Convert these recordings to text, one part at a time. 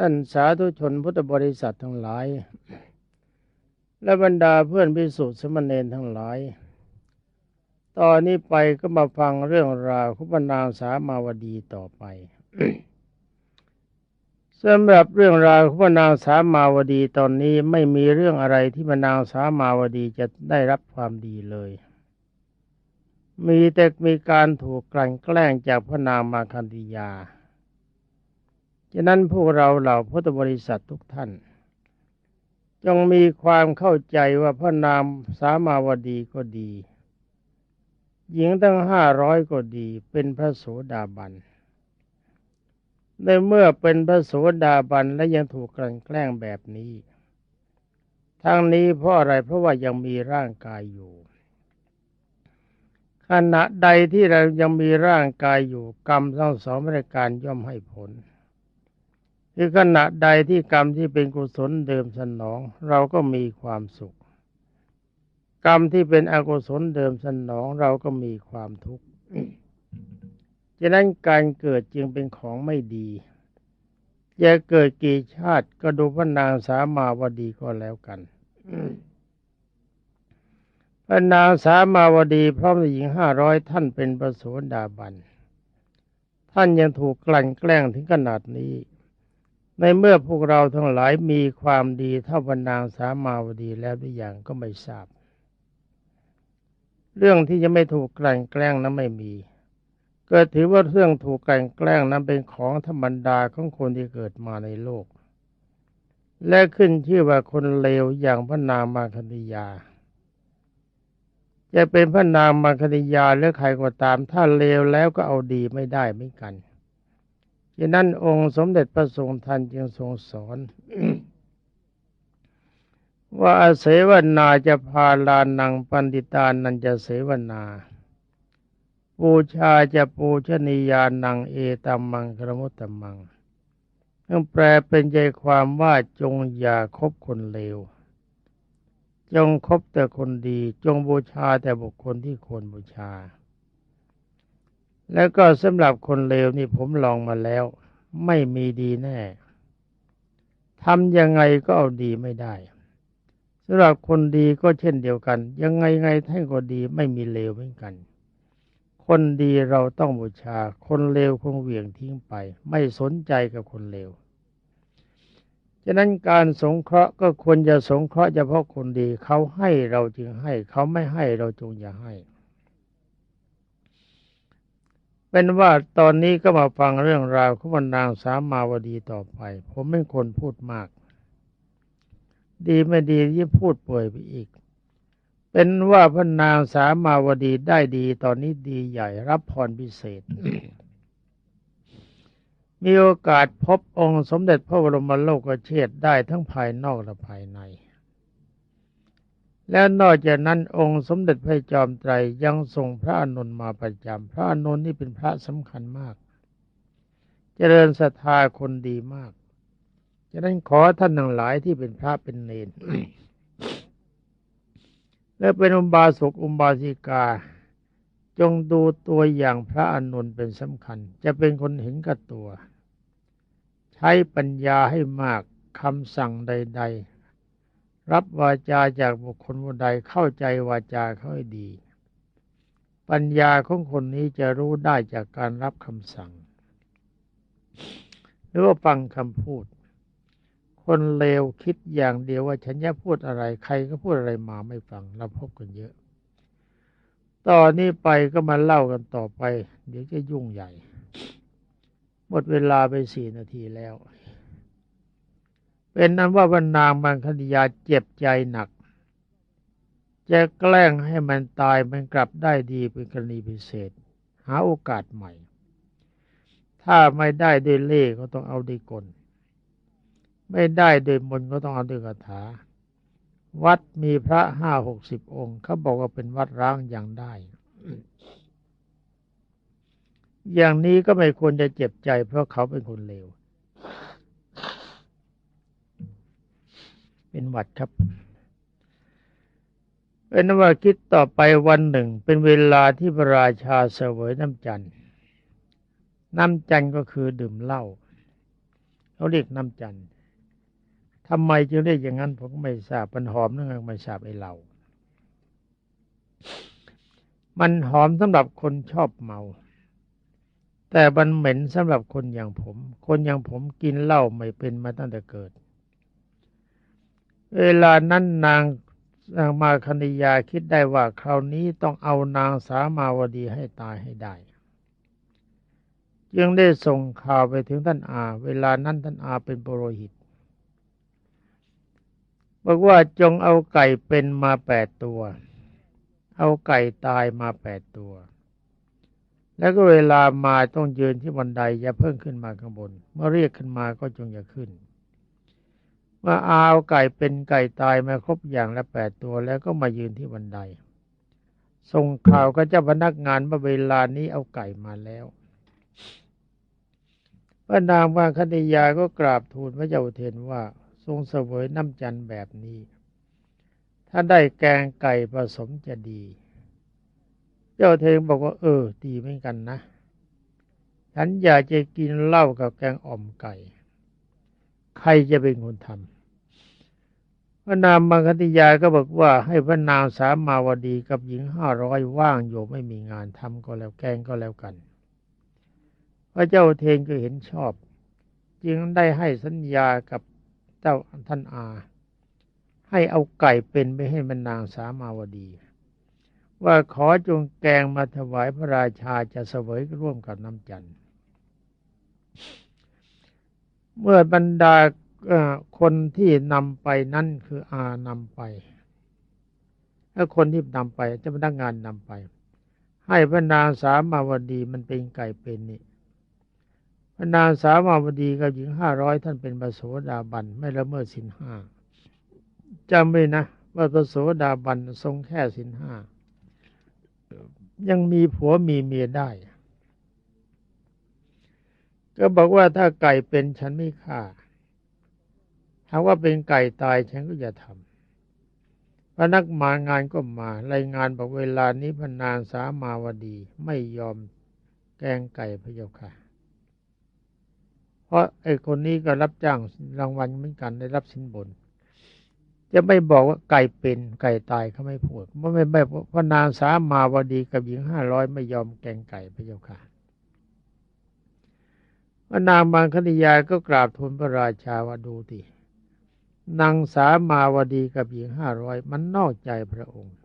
ท่านสาธุชนพุทธบริษัททั้งหลาย และบรรดาเพื่อนพิสุทธิสมณเณรทั้งหลาย ตอนนี้ไปก็มาฟังเรื่องราวของพระนางสามาวดีต่อไปสำหรับเรื่องราวของพระนางสามาวดีตอนนี้ไม่มีเรื่องอะไรที่พระนางสามาวดีจะได้รับความดีเลย มีแต่มีการถูกกลั่นแกล้งจากพระนางมาคันธิยา ฉะนั้นพวกเราเหล่าพุทธบริษัททุกท่าน จงมีความเข้าใจว่าพระนามสามาวดีก็ดี หญิงตั้งห้าร้อยก็ดี เป็นพระโสดาบันในเมื่อเป็นพระโสดาบันและยังถูกกลั่นแกล้งแบบนี้ ทั้งนี้เพราะอะไรเพราะว่ายังมีร่างกายอยู่ ขณะใดที่เรายังมีร่างกายอยู่กรรมทั้งสองรายการย่อมให้ผล คือขณะใดที่กรรมที่เป็นกุศลเดิมสนอง เราก็มีความสุข กรรมที่เป็นอกุศลเดิมสนองเราก็มีความทุกข์ฉะนั้นการเกิดจึงเป็นของไม่ดีจะเกิดกี่ชาติก็ดูพระนางสามาวดีก็แล้วกันพระนางสามาวดีพร้อมหญิงห้าร้อยท่านเป็นประสดาบัน ท่านยังถูกกลั่นแกล้งถึงขนาดนี้ ในเมื่อพวกเราทั้งหลายมีความดีเท่าพนางสามาวดีแล้วหรือยังก็ไม่ทราบ เรื่องที่จะไม่ถูกกลั่นแกล้งนั้นไม่มี ก็ถือว่าเรื่องถูกกลั่นแกล้งนั้นเป็นของธรรมดาของคนที่เกิดมาในโลก และขึ้นชื่อว่าคนเลวอย่างพระนางมาคณิยา จะเป็นพระนางมาคณิยาหรือใครก็ตาม ถ้าเลวแล้วก็เอาดีไม่ได้เหมือนกัน ฉะนั้นองค์สมเด็จพระทรงทันจึงทรงสอน ว่าอาเสวนาจะพาลานังปันติตานันจะเสวนาปูชาจะปูชนียานังเอตัมมังครมุตตมังต้องแปลเป็นใจความว่าจงอย่าคบคนเลว จงคบแต่คนดี จงบูชาแต่บุคคลที่ควรบูชา แล้วก็สำหรับคนเลวนี่ผมลองมาแล้ว ไม่มีดีแน่ทำยังไงก็เอาดีไม่ได้สำหรับคนดีก็เช่นเดียวกัน ยังไงไงท่านก็ดีไม่มีเลวเหมือนกัน คนดีเราต้องบูชา คนเลวคงเหวี่ยงทิ้งไป ไม่สนใจกับคนเลวฉะนั้นการสงเคราะห์ก็ควรจะสงเคราะห์เฉพาะคนดี เขาให้เราจึงให้ เขาไม่ให้เราจงอย่าให้ เป็นว่าตอนนี้ก็มาฟังเรื่องราวของนางสามมาวดีต่อไป ผมเป็นคนพูดมาก ดีไม่ดีที่พูดป่วยไปอีก เป็นว่าพระนางสามาวดีได้ดี ตอนนี้ดีใหญ่ รับพรพิเศษ มีโอกาสพบองค์สมเด็จพระบรมโลกเชษได้ทั้งภายนอกและภายใน แล้วนอกจากนั้นองค์สมเด็จพระจอมไตรยังส่งพระอนุนมาประจำพระอนุนนี่เป็นพระสำคัญมาก เจริญศรัทธาคนดีมากฉะนั้นขอท่านทั้งหลายที่เป็นพระเป็นเนรและเป็นอุบาสกอุบาสิกา จงดูตัวอย่างพระอนุนเป็นสำคัญ จะเป็นคนเห็นกับตัว ใช้ปัญญาให้มากคำสั่งใด ๆ รับวาจาจากบุคคลคนใดเข้าใจวาจาเขาให้ดี ปัญญาของคนนี้จะรู้ได้จากการรับคำสั่ง หรือว่าฟังคำพูด คนเลวคิดอย่างเดียวว่าฉันจะพูดอะไรใครก็พูดอะไรมาไม่ฟังเราพบกันเยอะ ตอนนี้ไปก็มาเล่ากันต่อไป เดี๋ยวจะยุ่งใหญ่ หมดเวลาไปสี่นาทีแล้ว เป็นนั้นว่าบรรนางมังคณิยาเจ็บใจหนัก จะแกล้งให้มันตายมันกลับได้ดีเป็นกรณีพิเศษ หาโอกาสใหม่ ถ้าไม่ได้ด้วยเล่ก็ต้องเอาด้วยกล ไม่ได้ด้วยมนก็ต้องเอาด้วยคาถา วัดมีพระห้าหกสิบองค์เขาบอกว่าเป็นวัดร้างอย่างได้ อย่างนี้ก็ไม่ควรจะเจ็บใจเพราะเขาเป็นคนเลว เป็นหวัดครับเป็นว่าคิดต่อไปวันหนึ่ง เป็นเวลาที่พระราชาเสวยน้ำจันทร์น้ำจันทร์ก็คือดื่มเหล้าเขาเรียกน้ำจันทร์ทำไมจึงเรียกอย่างนั้นผมก็ไม่ทราบมันหอมนั่นไงไม่ทราบไอ้เรามันหอมสำหรับคนชอบเมา แต่มันเหม็นสำหรับคนอย่างผม คนอย่างผมกินเหล้าไม่เป็นมาตั้งแต่เกิด เวลานั้นนางนางมาคณิยาคิดได้ว่าคราวนี้ต้องเอานางสามาวดีให้ตายให้ได้ จึงได้ส่งข่าวไปถึงท่านอา เวลานั้นท่านอาเป็นปโรหิต บอกว่าจงเอาไก่เป็นมาแปดตัว เอาไก่ตายมาแปดตัว แล้วก็เวลามาต้องยืนที่บันไดอย่าเพิ่งขึ้นมาข้างบน เมื่อเรียกขึ้นมาก็จงอย่าขึ้น ว่าเอาไก่เป็นไก่ตายมาครบอย่างละแปดตัวแล้วก็มายืนที่บันได ส่งข่าวกับเจ้าพนักงานว่าเวลานี้เอาไก่มาแล้วพระนางวางคณิยาก็กราบทูลพระเจ้าเทนว่าทรงเสวยน้ำจันทร์แบบนี้ ถ้าได้แกงไก่ผสมจะดี เจ้าเทนบอกว่า เออ ดีเหมือนกันนะ ฉันอยากจะกินเหล้ากับแกงอ่อมไก่ ใครจะเป็นคนทำพระนามมังคติยาก็บอกว่าให้พระนางสามาวดีกับหญิงห้าร้อยว่างอยู่ไม่มีงานทำก็แล้วแกงก็แล้วกัน พระเจ้าเทนก็เห็นชอบ จึงได้ให้สัญญากับเจ้าท่านอา ให้เอาไก่เป็นไปให้พระนางสามาวดี ว่าขอจงแกงมาถวายพระราชาจะเสวยร่วมกับน้ำจันทร์ เมื่อบรรดาคนที่นำไปนั่นคืออานำไปถ้าคนที่นำไปจะพนักงานนำไป ให้พระนางสามาวดีมันเป็นไก่เป็นนี่พระนางสามาวดีกับหญิงห้าร้อยท่านเป็นปโสดาบันไม่ละเมิดสินห้าจำไว้นะ ว่าปโสดาบันทรงแค่สินห้ายังมีผัวมีเมียได้ ก็บอกว่าถ้าไก่เป็นฉันไม่ฆ่าถ้าว่าเป็นไก่ตายฉันก็จะทำพนักมางานก็มารายงานบอกเวลานี้พนางสามาวดีไม่ยอมแกงไก่พระเจ้าค่ะ เพราะไอ้คนนี้ก็รับจ้างรางวัลเหมือนกันได้รับสินบน จะไม่บอกว่าไก่เป็นไก่ตายเขาไม่พูดเพราะไม่ไม่พนางสามาวดีกับหญิงห้าร้อยไม่ยอมแกงไก่พระเจ้าค่ะ พระนางบางคณิยาก็กราบทูลพระราชาว่าดูทีนางสามาวดีกับหญิงห้าร้อยมันนอกใจพระองค์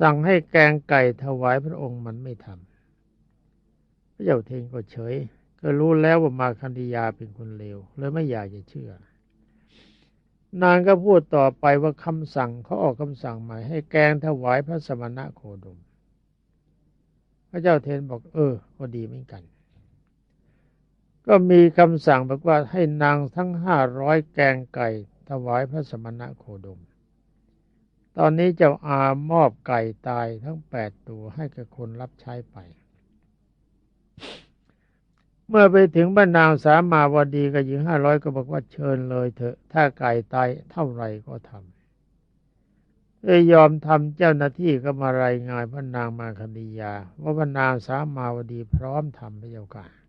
สั่งให้แกงไก่ถวายพระองค์มันไม่ทำพระเจ้าเทงก็เฉย ก็รู้แล้วว่ามาคันธยาเป็นคนเลวเลยไม่อยากจะเชื่อ นางก็พูดต่อไปว่าคำสั่งเขาออกคำสั่งใหม่ให้แกงถวายพระสมณะโคดม พระเจ้าเทนบอกเออก็ดีเหมือนกัน ก็มีคำสั่งบอกว่าให้นางทั้งห้าร้อยแกงไก่ ถวายพระสมณะโคดม ตอนนี้เจ้าอามอบไก่ตายทั้งแปดตัวให้กับคนรับใช้ไป เมื่อไปถึงบ้านนางสามาวดีกับหญิงห้าร้อยก็บอกว่าเชิญเลยเถอะ ถ้าไก่ตายเท่าไรก็ทำเลยยอมทำเจ้าหน้าที่ก็มารายงานพระนางมาคดียา ว่าพระนางสามาวดีพร้อมทำพระเจ้าค่ะ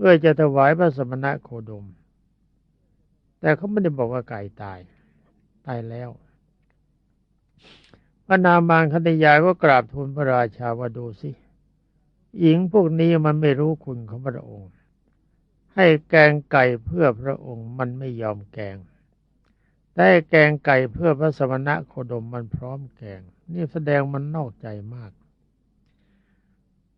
เพื่อจะถวายพระสมณะโคดม แต่เขาไม่ได้บอกว่าไก่ตาย ตายแล้ว พระนามบางคณยาก็กราบทูลพระราชาว่าดูสิ หญิงพวกนี้มันไม่รู้คุณของพระองค์ ให้แกงไก่เพื่อพระองค์มันไม่ยอมแกงแต่แกงไก่เพื่อพระสมณะโคดมมันพร้อมแกง นี่แสดงมันนอกใจมาก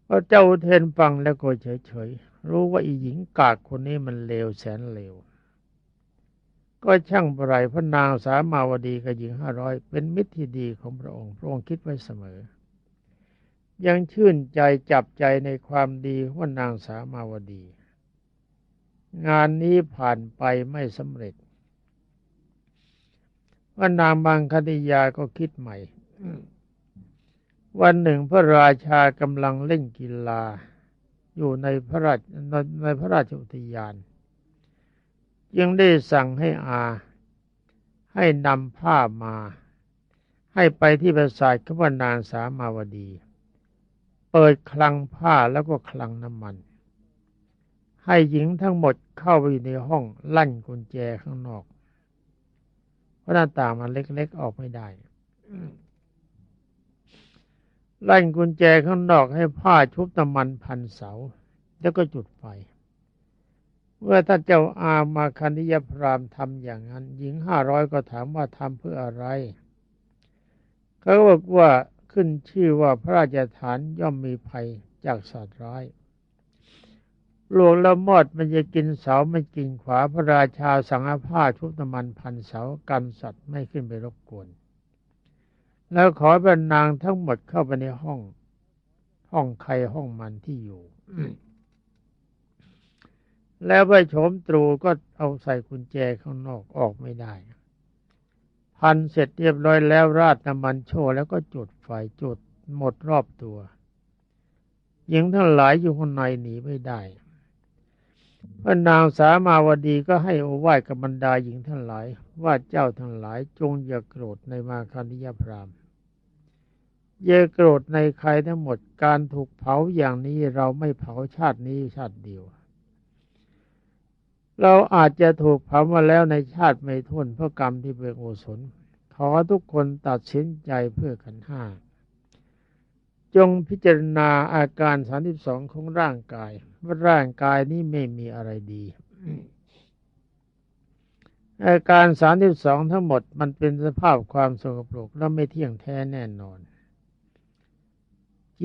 พระเจ้าเทนฟังแล้วก็เฉย รู้ว่าอีหญิงกากคนนี้มันเลวแสนเลว ก็ช่างไรพระนางสามาวดีกับหญิงห้าร้อยเป็นมิตรที่ดีของพระองค์ พระองค์คิดไว้เสมอ ยังชื่นใจจับใจในความดีว่านางสามาวดี งานนี้ผ่านไปไม่สำเร็จว่านางบางคติยาก็คิดใหม่ วันหนึ่งพระราชากำลังเล่นกีฬา อยู่ในพระราชในพระราชอุทยานยังได้สั่งให้อา ให้นำผ้ามา ให้ไปที่ปราสาทขบนางสามาวดี เปิดคลังผ้าแล้วก็คลังน้ำมันใหให้หญิงทั้งหมดเข้าไปอยู่ในห้องลั่นกุญแจข้างนอก เพราะหน้าต่างมันเล็กๆออกไม่ได้ ลั่นกุญแจข้างนอกให้ผ้าชุบน้ำมันพันเสา แล้วก็จุดไฟ เมื่อท่านเจ้าอามาคันิยพรามทำอย่างนั้น หญิงห้าร้อยก็ถามว่าทำเพื่ออะไร เขาบอกว่าขึ้นชื่อว่าพระราชฐานย่อมมีภัยจากสัตว์ร้ายหลวงละมอดมันจะกินเสาไม่กินขวาพระราชาสังอาผ้าชุบน้ำมันพันเสากันสัตว์ไม่ขึ้นไปรบกวน แล้วขอบรรนางทั้งหมดเข้าไปในห้อง ห้องใครห้องมันที่อยู่แล้วไปโฉมตรูก็เอาใส่กุญแจข้างนอกออกไม่ได้พันเสร็จเรียบร้อยแล้วราดน้ำมันโชว์แล้วก็จุดไฟจุดหมดรอบตัวหญิงทั้งหลายอยู่ข้างในหนีไม่ได้พระนางสามาวดีก็ให้โอวาทกับบรรดาหญิงทั้งหลาย ว่าเจ้าทั้งหลายจงอย่าโกรธในมาคานิยพราม อย่าโกรธในใครทั้งหมดการถูกเผาอย่างนี้เราไม่เผาชาตินี้ชาติเดียว เราอาจจะถูกเผามาแล้วในชาติไม่ท้นเพราะกรรมที่เป็นโอสนขอทุกคนตัดสินใจเพื่อขันห้าจงพิจารณาอาการสามสิบสองของร่างกาย ว่าร่างกายนี้ไม่มีอะไรดี อาการสามสิบสองทั้งหมดมันเป็นสภาพความสกปรกและไม่เที่ยงแท้แน่นอน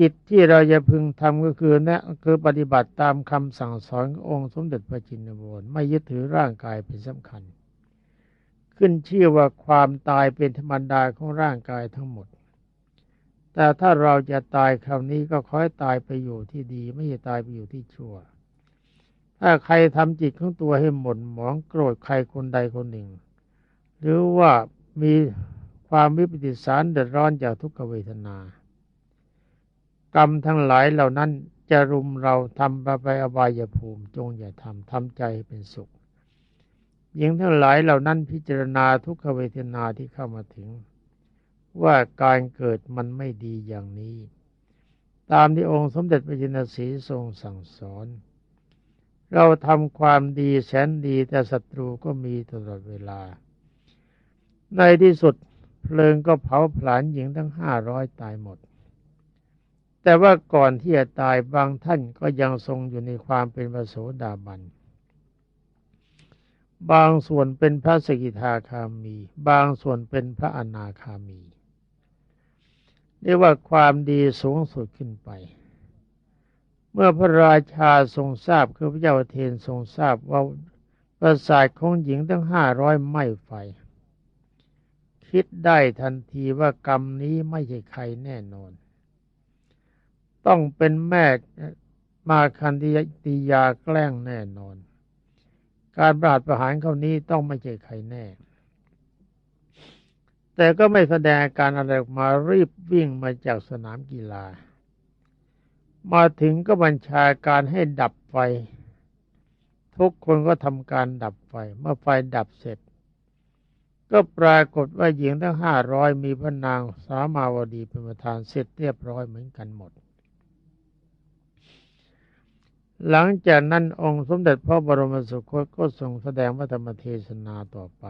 จิตที่เราจะพึงทำก็คือนะคือปฏิบัติตามคำสั่งสอนขององค์สมเด็จพระจินวรไม่ยึดถือร่างกายเป็นสำคัญ ขึ้นชื่อว่าความตายเป็นธรรมดาของร่างกายทั้งหมด แต่ถ้าเราจะตายคราวนี้ก็คอยตายไปอยู่ที่ดี ไม่ใช่ตายไปอยู่ที่ชั่ว ถ้าใครทำจิตของตัวให้หม่นหมองโกรธใครคนใดคนหนึ่ง หรือว่ามีความวิปฏิสารเดือดร้อนจากทุกขเวทนา กรรมทั้งหลายเหล่านั้นจะรุมเราทำไปอบายภูมิจงอย่าทำทำใจเป็นสุขหญิงทั้งหลายเหล่านั้นพิจารณาทุกขเวทนาที่เข้ามาถึง ว่าการเกิดมันไม่ดีอย่างนี้ ตามที่องค์สมเด็จพระจินสีทรงสั่งสอน เราทำความดีแสนดีแต่ศัตรูก็มีตลอดเวลา ในที่สุดเพลิงก็เผาผลาญหญิงทั้งห้าร้อยตายหมด แต่ว่าก่อนที่จะตายบางท่านก็ยังทรงอยู่ในความเป็นพระโสดาบัน บางส่วนเป็นพระสกิทาคามี บางส่วนเป็นพระอนาคามีเรียกว่าความดีสูงสุดขึ้นไป เมื่อพระราชาทรงทราบคือพระเจ้าเทนทรงทราบว่าประสาทของหญิงตั้งห้าร้อยไม่ไฟ คิดได้ทันทีว่ากรรมนี้ไม่ใช่ใครแน่นอน ต้องเป็นแม่มาคันติยาแกล้งแน่นอน การปราดประหารเขานี้ต้องไม่ใช่ใครแน่ แต่ก็ไม่แสดงอาการอะไรออกมารีบวิ่งมาจากสนามกีฬา มาถึงก็บัญชาการให้ดับไฟ ทุกคนก็ทำการดับไฟ เมื่อไฟดับเสร็จ ก็ปรากฏว่าหญิงทั้งห้าร้อยมีพระนางสามาวดีเป็นประธานเสร็จเรียบร้อยเหมือนกันหมด หลังจากนั้นองค์สมเด็จพระบรมสุคตก็ทรงแสดงพระธรรมเทศนาต่อไป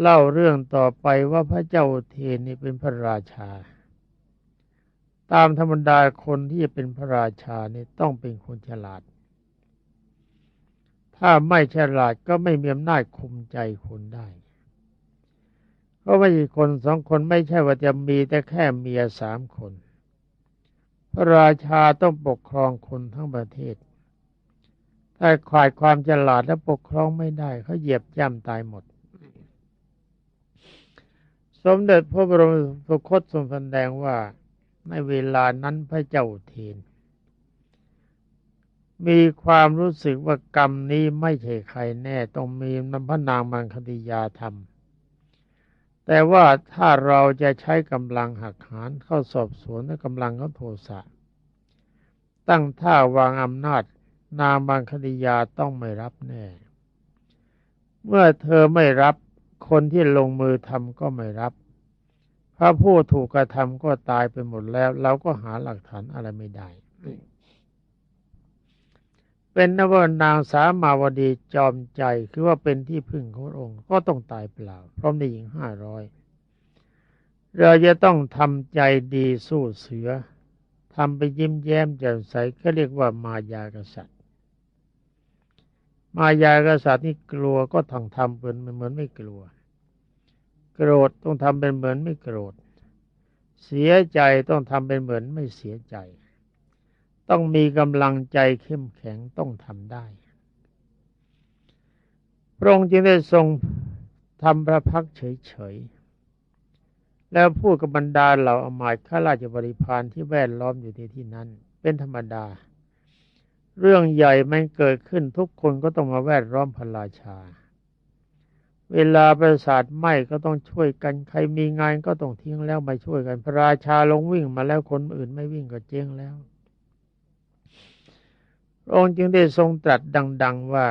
เล่าเรื่องต่อไปว่าพระเจ้าเทนนี่เป็นพระราชา ตามธรรมดาคนที่จะเป็นพระราชานี่ต้องเป็นคนฉลาด ถ้าไม่ฉลาดก็ไม่มีอำนาจคุมใจคนได้เพราะไม่ใช่คนสองคนไม่ใช่ว่าจะมีแต่แค่เมียสามคน พระราชาต้องปกครองคนทั้งประเทศ ถ้าขาดความฉลาดและปกครองไม่ได้เขาเหยียบย่ำตายหมด สมเด็จพระบรมสุคตทรงแสดงว่าในเวลานั้นพระเจ้าเทน มีความรู้สึกว่ากรรมนี้ไม่ใช่ใครแน่ ต้องมีนำพระนางมังคติยาธรรม แต่ว่าถ้าเราจะใช้กำลังหักหานเข้าสอบสวนและกำลังเขาโทสะตั้งท่าวางอำนาจ นางมังคติยาต้องไม่รับแน่ เมื่อเธอไม่รับคนที่ลงมือทำก็ไม่รับ พระผู้ถูกกระทำก็ตายไปหมดแล้ว เราก็หาหลักฐานอะไรไม่ได้ เป็นนว่านางสามาวดีจอมใจคือว่าเป็นที่พึ่งของพระองค์ ก็ต้องตายเปล่า พร้อมในหญิงห้าร้อยเราจะต้องทำใจดีสู้เสือทำไปยิ้มแย้มแจ่มใสก็เรียกว่ามายากษัตริย์ มายากษัตริย์นี่กลัวก็ต้องทำเป็นเหมือนไม่กลัว โกรธต้องทำเป็นเหมือนไม่โกรธ เสียใจต้องทำเป็นเหมือนไม่เสียใจ ต้องมีกำลังใจเข้มแข็งต้องทำได้ พระองค์จึงได้ทรงทำพระพักเฉยๆ แล้วพูดกับบรรดาเหล่าอมาตย์ข้าราชบริพารที่แวดล้อมอยู่ในที่นั้น เป็นธรรมดา เรื่องใหญ่มันเกิดขึ้นทุกคนก็ต้องมาแวดล้อมพระราชา เวลาประสาทไหม้ก็ต้องช่วยกัน ใครมีงานก็ต้องทิ้งแล้วมาช่วยกัน พระราชาลงวิ่งมาแล้วคนอื่นไม่วิ่งก็เจ๊งแล้ว องค์จึงได้ทรงตรัสดัง ๆว่า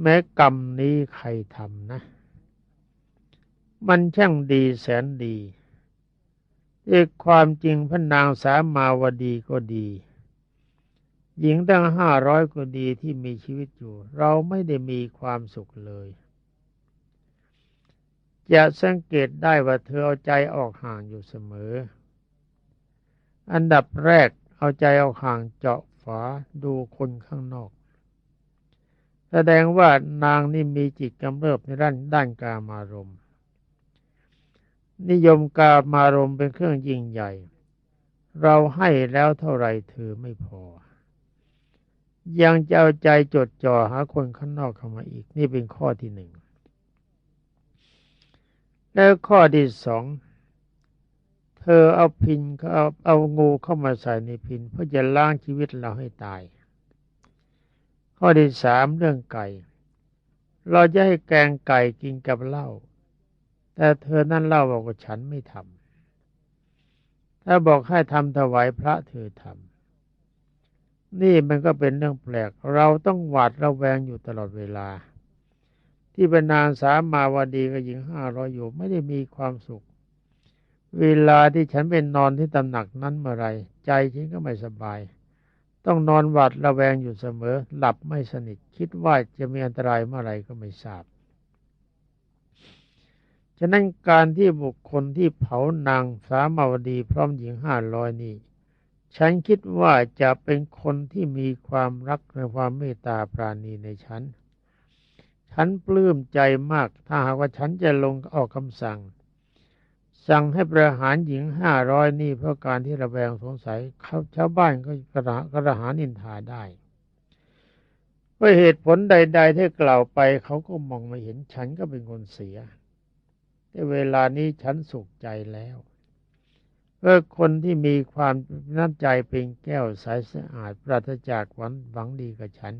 แม้กรรมนี้ใครทำนะ มันช่างดีแสนดีด้วยความจริงพระนางสามาวดีก็ดี หญิงตั้งห้าร้อยก็ดีที่มีชีวิตอยู่ เราไม่ได้มีความสุขเลยจะสังเกตได้ว่าเธอเอาใจออกห่างอยู่เสมอ อันดับแรกเอาใจออกห่างเจาะาดูคนข้างนอก แสดงว่านางนี่มีจิตกำเริบในด้านด้านกามารมณ์นิยมกามารมณ์เป็นเครื่องยิ่งใหญ่ เราให้แล้วเท่าไรเธอไม่พอ ยังจะเอาใจจดจ่อหาคนข้างนอกเข้ามาอีก นี่เป็นข้อที่หนึ่ง แล้วข้อที่สอง เธอเอาพินเอาเอางูเข้ามาใส่ในพินเพื่อจะล้างชีวิตเราให้ตาย ข้อที่สามเรื่องไก่ เราจะให้แกงไก่กินกับเหล้าแต่เธอนั่นเล่าบอกว่าฉันไม่ทำถ้าบอกให้ทำถวายพระเธอทำนี่มันก็เป็นเรื่องแปลก เราต้องหวาดระแวงอยู่ตลอดเวลา ที่เป็นนางสามาวดีกับหญิงห้าร้อยอยู่ไม่ได้มีความสุข เวลาที่ฉันเป็นนอนที่ตำหนักนั้นเมื่อไรใจฉันก็ไม่สบาย ต้องนอนหวาดระแวงอยู่เสมอ หลับไม่สนิท คิดว่าจะมีอันตรายเมื่อไรก็ไม่ทราบ ฉะนั้นการที่บุคคลที่เผานางสามาวดีพร้อมหญิงห้าร้อยนี้ฉันคิดว่าจะเป็นคนที่มีความรักในความเมตตาปราณีในฉัน ฉันปลื้มใจมากถ้าหากว่าฉันจะลงออกคำสั่ง สั่งให้ประหารหญิงห้าร้อยนี่เพราะการที่ระแวงสงสัยเขาชาวบ้านก็กระกระหานินทาได้เพราะเหตุผลใด ๆ ที่กล่าวไปเขาก็มองไม่เห็นฉันก็เป็นคนเสีย แต่เวลานี้ฉันสุขใจแล้วเพื่อคนที่มีความน้ำใจเป็นแก้วใสสะอาดปราศจากหวังหวังดีกับฉัน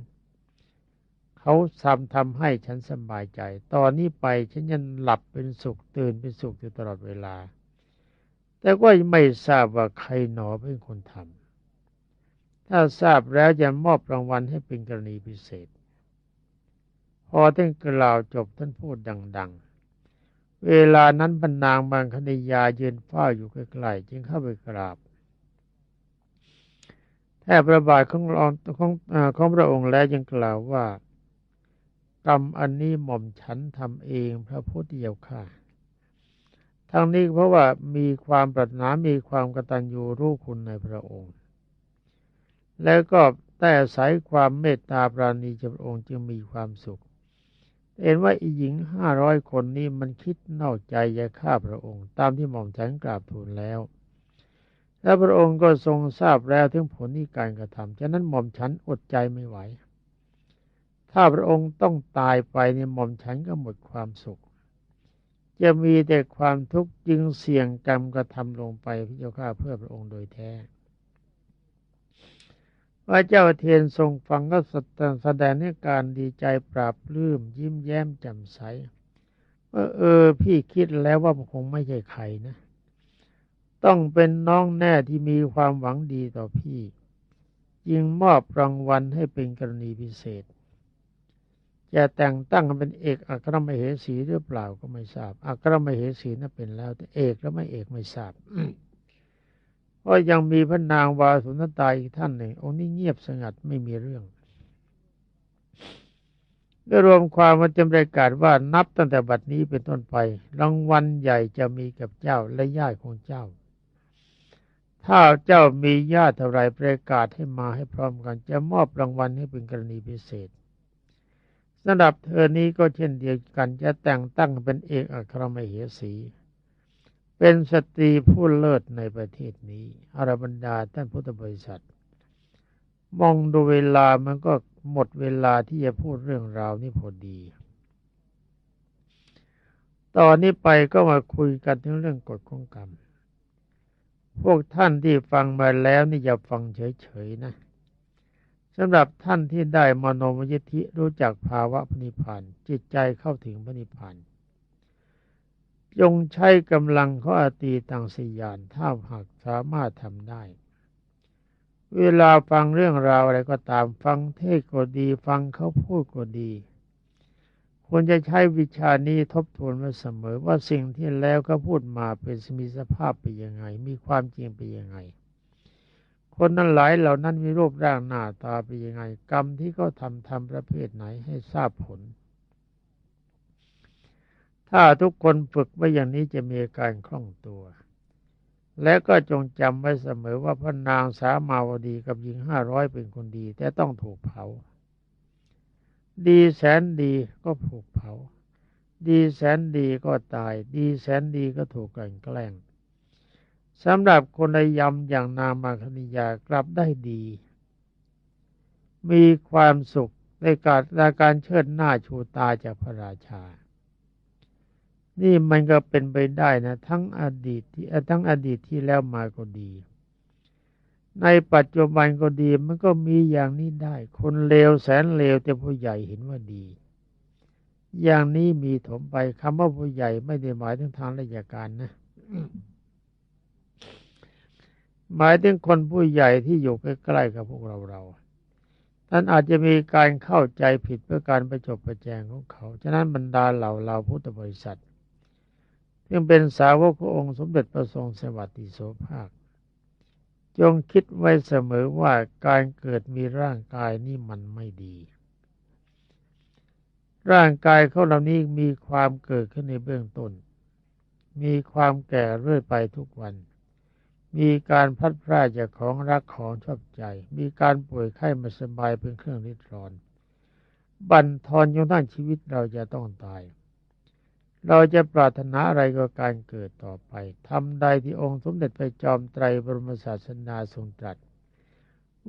เขาทำทำให้ฉันสบายใจ ตอนนี้ไปฉันยังหลับเป็นสุขตื่นเป็นสุขอยู่ตลอดเวลา แต่ก็ไม่ทราบว่าใครหนอเป็นคนทำถ้าทราบแล้วจะมอบรางวัลให้เป็นกรณีพิเศษ พอท่านกล่าวจบท่านพูดดัง ๆ เวลานั้นบรรนางบางคณิยายืนเฝ้าอยู่ใกล้ๆจึงเข้าไปกราบแทบประบาทของของของพระองค์แล้วยังกล่าวว่า กรรมอันนี้หม่อมฉันทำเองพระพุทธเจ้าค่ะ ทั้งนี้เพราะว่ามีความปรารถนามีความกตัญญูรู้คุณในพระองค์ แล้วก็แต่อาศัยความเมตตาปราณีจากพระองค์จึงมีความสุข เห็นว่าอีหญิงห้าร้อยคนนี้มันคิดนอกใจจะฆ่าพระองค์ ตามที่หม่อมฉันกราบทูลแล้วและพระองค์ก็ทรงทราบแล้วถึงผลที่การกระทำฉะนั้นหม่อมฉันอดใจไม่ไหว ถ้าพระองค์ต้องตายไปเนี่ยหม่อมฉันก็หมดความสุข จะมีแต่ความทุกข์จึงเสี่ยงกรรมกระทำลงไปพระเจ้าข้าเพื่อพระองค์โดยแท้ว่าเจ้าเทียนทรงฟังก็แสดงให้การดีใจปราบลื้มยิ้มแย้มแจ่มใสว่าเออ พี่คิดแล้วว่าคงไม่ใช่ใครนะ ต้องเป็นน้องแน่ที่มีความหวังดีต่อพี่ยิงมอบรางวัลให้เป็นกรณีพิเศษ จะแต่งตั้งเป็นเอกอัครมเหสีหรือเปล่าก็ไม่ทราบอัครมเหสีนั้นเป็นแล้วแต่เอกแล้วไม่เอกไม่ทราบเพราะยังมีพระนางวาสุนตาอีกท่านหนึ่งองค์นี้เงียบสงัดไม่มีเรื่องได้รวมความมันจะประกาศว่านับตั้งแต่บัดนี้เป็นต้นไป รางวัลใหญ่จะมีกับเจ้าและญาติของเจ้า ถ้าเจ้ามีญาติเท่าไรประกาศให้มาให้พร้อมกัน จะมอบรางวัลให้เป็นกรณีพิเศษ สำหรับเธอนี้ก็เช่นเดียวกันจะแต่งตั้งเป็นเอกอัครมเหสี เป็นสตรีผู้เลิศในประเทศนี้อารบรรดาท่านพุทธบริษัท มองดูเวลามันก็หมดเวลาที่จะพูดเรื่องราวนี้พอดี ตอนนี้ไปก็มาคุยกันถึงเรื่องกฎของกรรม พวกท่านที่ฟังมาแล้วนี่อย่าฟังเฉยๆนะ สำหรับท่านที่ได้มโนมยิธิรู้จักภาวะพนิพานจิตใจเข้าถึงพนิพานจงใช้กำลังเขาอตีตังสียานถ้าหากสามารถทำได้ เวลาฟังเรื่องราวอะไรก็ตามฟังเทศก็ดี ฟังเขาพูดก็ดี ควรจะใช้วิชานี้ทบทวนไว้เสมอว่าสิ่งที่แล้วเขาพูดมาเป็นมีสภาพเป็นยังไง มีความจริงเป็นยังไง คนนั้นหลายเหล่านั้นมีรูปร่างหน้าตาเป็นยังไง กรรมที่เขาทำทำประเภทไหนให้ทราบผล ถ้าทุกคนฝึกไว้อย่างนี้จะมีการคล่องตัว และก็จงจำไว้เสมอว่าพระนางสามาวดีกับหญิงห้าร้อยเป็นคนดี แต่ต้องถูกเผา ดีแสนดีก็ถูกเผา ดีแสนดีก็ตาย ดีแสนดีก็ถูกกันแกล้ง สำหรับคนในยำอย่างนามาคณิยากลับได้ดี มีความสุขในการในการเชิดหน้าชูตาจากพระราชา นี่มันก็เป็นไปได้นะ ทั้งอดีตที่ทั้งอดีตที่แล้วมาก็ดี ในปัจจุบันก็ดีมันก็มีอย่างนี้ได้ คนเลวแสนเลวแต่ผู้ใหญ่เห็นว่าดี อย่างนี้มีถมไปคำว่าผู้ใหญ่ไม่ได้หมายถึงทางราชการนะ หมายถึงคนผู้ใหญ่ที่อยู่ใกล้ๆกับพวกเราเราท่านอาจจะมีการเข้าใจผิดเพื่อการประจบประแจงของเขา ฉะนั้นบรรดาเหล่าเราพุทธบริษัทซึ่งเป็นสาวกขององค์สมเด็จพระทรงสวัสดิโสภาค จงคิดไว้เสมอว่าการเกิดมีร่างกายนี่มันไม่ดี ร่างกายเขาเหล่านี้มีความเกิดขึ้นในเบื้องต้น มีความแก่เรื่อยไปทุกวัน มีการพัดพลาดจากของรักของชอบใจ มีการป่วยไข้ม่สบายเป็นเครื่องริดรอน บั่นทอนจนทั้งชีวิตเราจะต้องตาย เราจะปรารถนาอะไรก็การเกิดต่อไปทำใดที่องค์สมเด็จพระจอมไตรบรมศาสนาทรงตรัส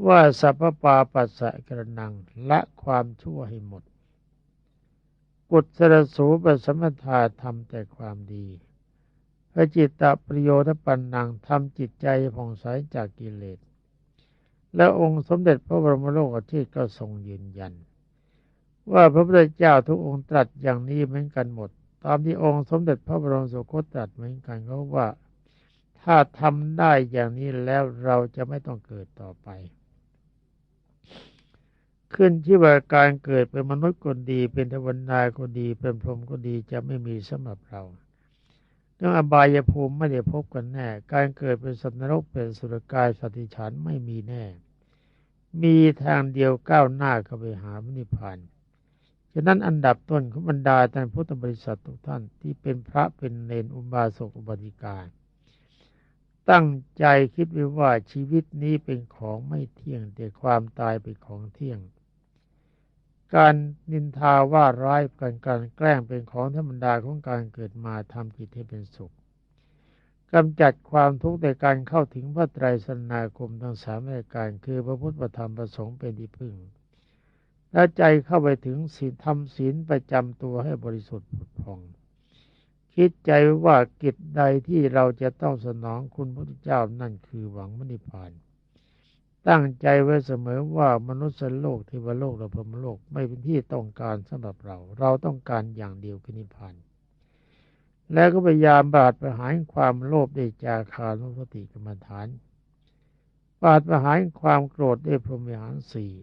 ว่าสัพพปาปัสสะกระนังละความชั่วให้หมด กุศลสูปสมถาทำแต่ความดี พระจิตตประโยชน์ปันนังทำจิตใจผ่องใสจากกิเลส และองค์สมเด็จพระบรมโลกเทศก็ทรงยืนยัน ว่าพระพุทธเจ้าทุกองค์ตรัสอย่างนี้เหมือนกันหมด ตามที่องค์สมเด็จพระบรมสุคตตรัสเหมือนกันเขาว่า ถ้าทำได้อย่างนี้แล้วเราจะไม่ต้องเกิดต่อไปขึ้นที่ว่าการเกิดเป็นมนุษย์ก็ดี เป็นเทวดาก็ดี เป็นพรหมก็ดีจะไม่มีสำหรับเรา เรื่องอบายภูมิไม่ได้พบกันแน่ การเกิดเป็นสัตว์นรกเป็นสุรกายสติฉันไม่มีแน่ มีทางเดียวก้าวหน้าเข้าไปหาพนิพพานฉะนั้นอันดับต้นของบรรดาท่านพุทธบริษัททุกท่านที่เป็นพระเป็นเนนอุบาสกอุบาสิกาตั้งใจคิดไว้ว่าชีวิตนี้เป็นของไม่เที่ยงแต่ความตายเป็นของเที่ยง การนินทาว่าร้ายกันการแกล้งเป็นของธรรมดาของการเกิดมาทำจิตให้เป็นสุขกำจัดความทุกข์ในการเข้าถึงพระไตรสนาคมทั้งสามรายการ คือพระพุทธธรรมประสงค์เป็นที่พึ่ง และใจเข้าไปถึงศีลทำศีลประจำตัวให้บริสุทธิ์ผุดผ่อง คิดใจว่ากิจใดที่เราจะต้องสนองคุณพระพุทธเจ้านั่นคือหวังมรรคผล ตั้งใจไว้เสมอว่ามนุษย์โลกเทวโลกและพรหมโลกไม่เป็นที่ต้องการสำหรับเรา เราต้องการอย่างเดียวคือนิพพานแล้วก็พยายามบาดประหารความโลภด้วยจาคานุสติกรรมฐาน บาดประหารความโกรธด้วยพรหมิหารสี่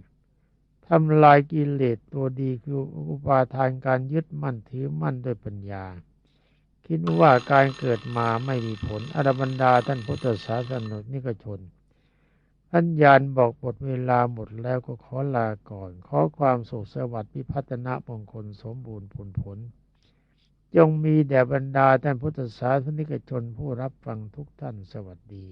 ทำลายกิเลสตัวดีคืออุปาทานการยึดมั่นถือมั่นด้วยปัญญา คิดว่าการเกิดมาไม่มีผลอรบรรดาท่านพุทธศาสนิกชน อัญญาณบอกหมดเวลาหมดแล้วก็ขอลาก่อน ขอความสุขสวัสดิ์พิพัฒนมงคลสมบูรณ์ผลผล จงมีแด่บรรดาท่านพุทธศาสนิกชนผู้รับฟังทุกท่านสวัสดี